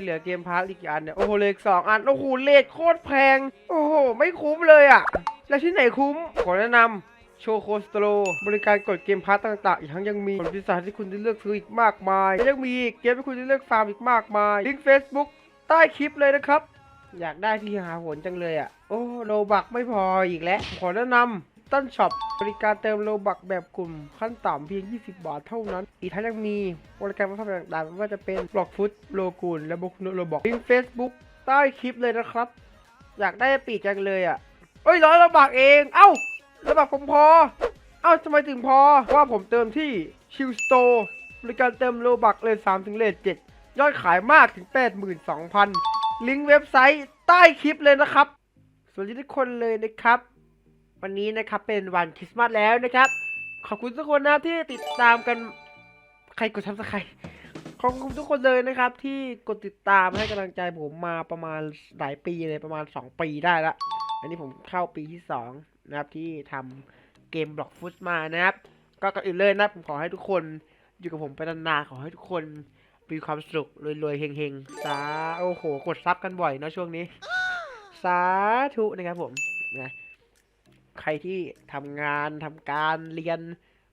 เหลือเกมพาร์ทอีกอันเนี่ยโอ้โหเลยสองอันโอ้โหเลทโคตรแพง โอ้โห ไม่คุ้มเลยอะแล้วที่ไหนคุ้ม ขอแนะนำโชโคสโตรบริการกดเกมพาร์ทต่างๆ อีกทั้งยังมีผลพิเศษที่คุณได้เลือกซื้ออีกมากมายและยังมีเกมที่คุณได้เลือกฟาร์มอีกมากมาย ลิงก์ Facebook ใต้คลิปเลยนะครับ อยากได้ที่หาผลจังเลยอะโอ้โลบักไม่พออีกแล้ว ขอแนะนำ ต้นช็อปบริการเติมโลบักแบบกลุ่มขั้นต่ำเพียง 20 บาทเท่านั้น อีกทั้งยังมีบริการพัฒนาต่างๆไม่ว่าจะเป็นบล็อกฟุตโลกูลและบุกโลบอกลิงก์ Facebook ใต้คลิปเลยนะครับ อยากได้ปีกจังเลยอะเอ้ยร้อยโลบักเอง เอ้าโลบักผมพอ เอ้าทำไมถึงพอว่าผมเติมที่ชิลสโตร์บริการเติมโลบักเลท3ถึงเลท7ยอดขายมากถึง 82,000 ลิงก์เว็บไซต์ใต้คลิปเลยนะครับ สวัสดีทุกคนเลยนะครับ วันนี้นะครับเป็นวันคริสต์มาสแล้วนะครับ ขอบคุณทุกคนนะที่ติดตามกันใครกดทับสไครขอบคุณทุกคนเลยนะครับ ที่กดติดตามให้กำลังใจผมมาประมาณหลายปีเลยประมาณ 2 ปีได้ละ อันนี้ผมเข้าปีที่ 2 นะครับที่ทำเกมบล็อกฟุตมานะครับ ก็ก่อนอื่นเลยนะผมขอให้ทุกคนอยู่กับผมไปนานๆขอให้ทุกคนมีความสุขรวยๆเฮงๆสาโอ้โห กดซับกันบ่อยเนะช่วงนี้ สาธุนะครับผมนะ ใครที่ทำงานทำการเรียน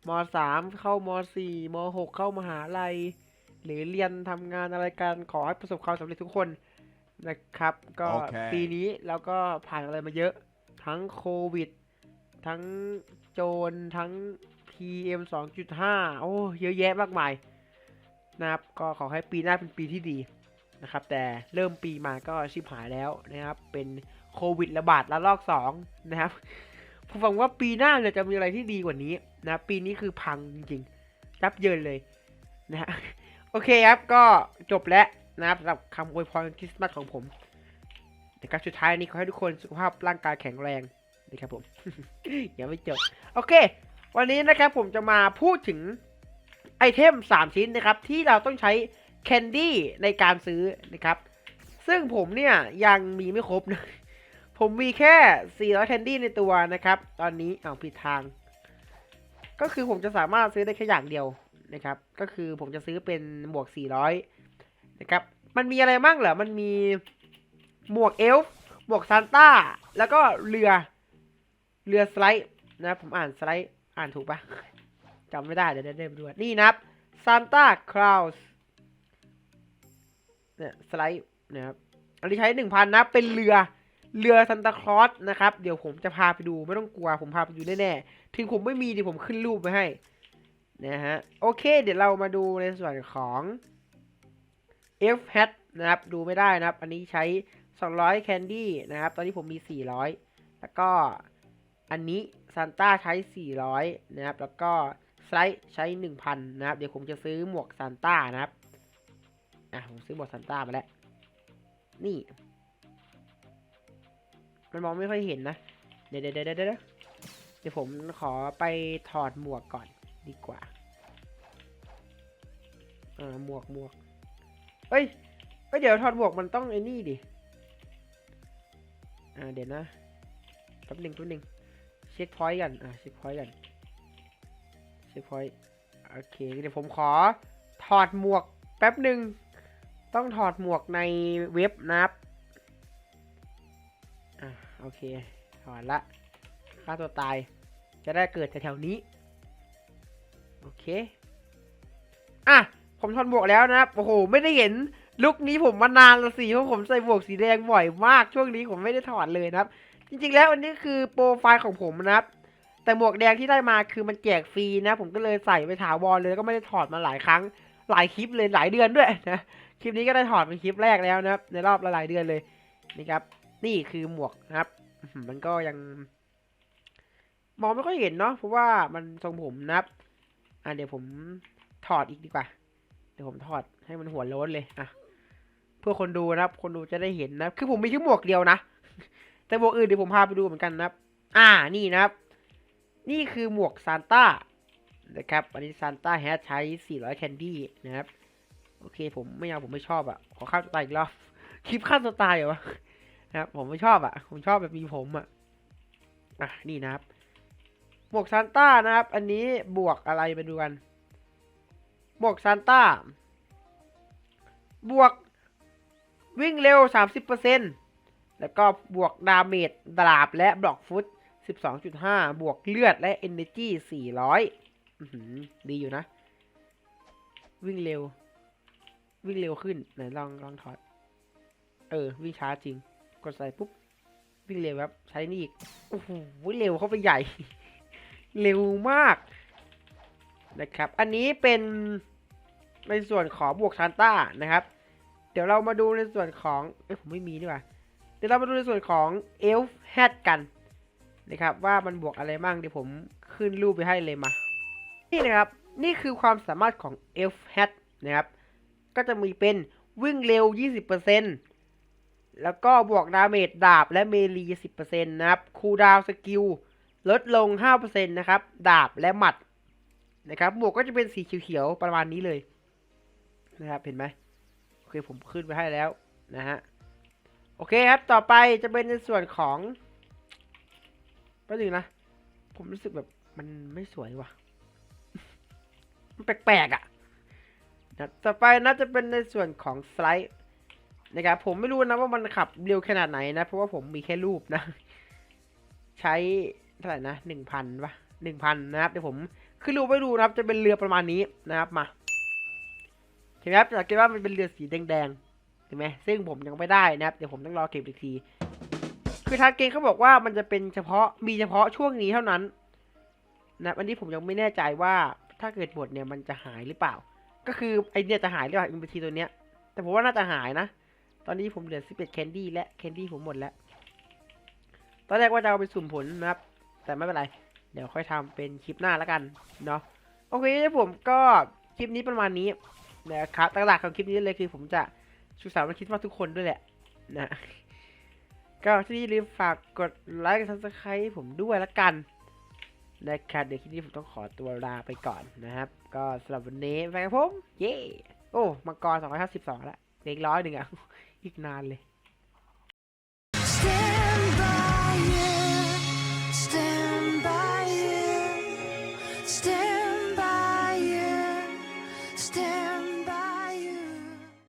มสามเข้ามสี่มหกเข้ามหาลัย หรือเรียนทำงานอะไรกันขอให้ประสบความสำเร็จทุกคนนะครับ ก็โอเคปีนี้เราก็ผ่านอะไรมาเยอะ ทั้งโควิด ทั้งโจรทั้ง PM 2.5 โอ้ เยอะแยะมากมายนะครับ ก็ขอให้ปีหน้าเป็นปีที่ดีนะครับ แต่เริ่มปีมาก็ชิบหายแล้วนะครับ เป็นโควิดระบาดระลอก 2 นะครับ ผมฟังว่าปีหน้าเนี่ยจะมีอะไรที่ดีกว่านี้นะ ปีนี้คือพังจริงๆยับเยินเลยนะฮะโอเคครับ ก็จบแล้วนะครับสำหรับคำอวยพรคริสต์มาสของผมนะครับสุดท้ายนี้ขอให้ทุกคนสุขภาพร่างกายแข็งแรงนะครับผมยังไม่จบโอเค วันนี้นะครับผมจะมาพูดถึงไอเทม 3 ชิ้นนะครับ ที่เราต้องใช้แคนดี้ในการซื้อนะครับ ซึ่งผมเนี่ยยังมีไม่ครบนะ ผมมีแค่ 400 แคนดี้ในตัวนะครับ ตอนนี้เอาผิดทาง ก็คือผมจะสามารถซื้อได้แค่อย่างเดียวนะครับ ก็คือผมจะซื้อเป็นหมวก 400 นะครับ มันมีอะไรบ้างเหรอ มันมีหมวกเอลฟ์หมวกซานต้า แล้วก็เรือ เรือสไลด์นะผมอ่านสไลด์ อ่านถูกปะจำไม่ได้ เดี๋ยวเดินไปดูนนี่นะครับซานต้าคลาวส์เนี่ยสไลด์นะครับ อันนี้ใช้หนึ่งพันนะ เป็นเรือ เรือซันตาคลอสนะครับ เดี๋ยวผมจะพาไปดูไม่ต้องกลัว ผมพาไปดูแน่ๆ ถึงผมไม่มีเดี๋ยวผมขึ้นรูปไว้ให้นะฮะ โอเค เดี๋ยวเรามาดูในส่วนของ F hat นะครับ ดูไม่ได้นะครับ อันนี้ใช้ 200 แคนดี้นะครับ ตอนนี้ผมมี 400 แล้วก็อันนี้ซานต้าใช้ 400 นะครับ แล้วก็ไซส์ใช้ 1,000 นะครับ เดี๋ยวผมจะซื้อหมวกซานต้านะครับ อะ ผมซื้อหมวกซานต้ามาแล้ว นี่ มันมองไม่ค่อยเห็นนะเดี๋ยวเดี๋ยวเดี๋ยวเดี๋ยวเดี๋ยวผมขอไปถอดหมวกก่อนดีกว่าอ่าหมวกหมวกเอ้ยเอ้ยเดี๋ยวถอดหมวกมันต้องไอ้นี่ดิอ่าเดี๋ยวนะแป๊บหนึ่งแป๊บหนึ่งเช็คพอยต์กันอ่าเช็คพอยต์กันเช็คพอยต์โอเคเดี๋ยวผมขอถอดหมวกแป๊บหนึ่งต้องถอดหมวกในเว็บนะครับ โอเคถอดละฆ่าตัวตาย จะได้เกิดแถวๆนี้ โอเค อะ ผมถอดหมวกแล้วนะครับ โอ้โห ไม่ได้เห็นลุคนี้ผมมานานละสิเพราะผมใส่หมวกสีแดงบ่อยมาก ช่วงนี้ผมไม่ได้ถอดเลยนะครับ จริงๆแล้วอันนี้คือโปรไฟล์ของผมนะครับ แต่หมวกแดงที่ได้มาคือมันแจกฟรีนะ ผมก็เลยใส่ไปถาวรเลยก็ไม่ได้ถอดมาหลายครั้ง หลายคลิปเลยหลายเดือนด้วยนะ คลิปนี้ก็ได้ถอดเป็นคลิปแรกแล้วนะครับ ในรอบหลายเดือนเลยนี่ครับ นี่คือหมวกนะครับ มันก็ยัง มองไม่ค่อยเห็นเนาะเพราะว่ามันทรงผมนะครับ อะเดี๋ยวผมถอดอีกดีกว่า เดี๋ยวผมถอดให้มันหัวโล้นเลยอะเพื่อคนดูนะครับ คนดูจะได้เห็นนะคือผมมีแค่หมวกเดียวนะแต่หมวกอื่นเดี๋ยวผมพาไปดูเหมือนกันนะครับ อ่านี่นะครับ นี่คือหมวกซานต้านะครับอันนี้ซานต้าแฮทใช้ 400 แคนดี้นะครับ โอเคผมไม่เอาผมไม่ชอบอะ่ะ ขอข้ามตัวตายอีกรอบ คลิปข้ามตัวตายเหรอวะ นะครับ ผมไม่ชอบอะ่ะ ผมชอบแบบมีผมอะ่ะ อะ นี่นะครับ หมวกซานต้านะครับ อันนี้บวกอะไรไปดูกัน หมวกซานต้า บวกวิ่งเร็ว 30%แล้วก็บวกดาเมจดาบและบล็อกฟุต 12.5 บวกเลือดและ Energy 400อื้อหือดีอยู่นะ วิ่งเร็ว วิ่งเร็วขึ้น ไหนลองลองถอด เออ วิ่งช้าจริง กดใส่ปุ๊บวิ่งเร็วครับ ใช้นี่อีกโอ้โหเร็วเข้าไปใหญ่ เร็วมากนะครับ อันนี้เป็นในส่วนของบวกชานต้านะครับ เดี๋ยวเรามาดูในส่วนของเอ้ผมไม่มีดีกว่า เดี๋ยวเรามาดูในส่วนของเอลฟ์แฮดกันนะครับ ว่ามันบวกอะไรบ้างเดี๋ยวผมขึ้นรูปไปให้เลยมา นี่นะครับ นี่คือความสามารถของเอลฟ์แฮดนะครับ ก็จะมีเป็นวิ่งเร็ว 20% แล้วก็บวกดาเมจดาบและเมลี10%นะครับ คูดาวสกิลลดลง 5%นะครับ ดาบและหมัดนะครับบวกก็จะเป็นสีเขียวๆประมาณนี้เลยนะครับ เห็นไหมโอเคผมขึ้นไปให้แล้วนะฮะ โอเคครับ ต่อไปจะเป็นในส่วนของแป๊บนึงนะ ผมรู้สึกแบบมันไม่สวยว่ะ มันแปลกๆอะนะต่อไปน่าจะเป็นในส่วนของสไลด์ นะครับผมไม่รู้นะว่ามันขับเร็วขนาดไหนนะ เพราะว่าผมมีแค่รูปนะ ใช้เท่าไหร่นะหนึ่งพันปะหนึ่งพันนะครับ เดี๋ยวผมขึ้นรูปไปดูนะครับ จะเป็นเรือประมาณนี้นะครับมาเห็นไหมครับสังเกตว่ามันเป็นเรือสีแดงๆเห็นไหมซึ่งผมยังไม่ได้นะครับ เดี๋ยวผมต้องรอเก็บอีกทีคือทางเกมเขาบอกว่ามันจะเป็นเฉพาะมีเฉพาะช่วงนี้เท่านั้นนะอันนี้ผมยังไม่แน่ใจว่าถ้าเกิดหมดเนี่ยมันจะหายหรือเปล่า ก็คือไอเนี่ยจะหายหรือเปล่าอินทีตัวเนี้ย แต่ผมว่าน่าจะหายนะ ตอนนี้ผมเหลือ 11 แคนดี้และแคนดี้ผมหมดแล้ว ตอนแรกว่าจะเอาไปสุ่มผลนะครับ แต่ไม่เป็นไร เดี๋ยวค่อยทำเป็นคลิปหน้าแล้วกันเนาะ โอเคผมก็คลิปนี้ประมาณนี้นะครับหลักของคลิปนี้เลยคือผมจะสุขสันต์วันคิดว่าทุกคนด้วยแหละนะ ก็ที่อย่าลืมฝากกดไลค์กับซับสไครต์ผมด้วยละกันนะครับเดี๋ยวคลิปนี้ผมต้องขอตัวลาไปก่อนนะครับ ก็สำหรับวันนี้ไปกับผม เย้ โอ้ มังกร 252 แล้วเหลืออีกร้อยหนึ่งอะ Ignale. Stand by yeah.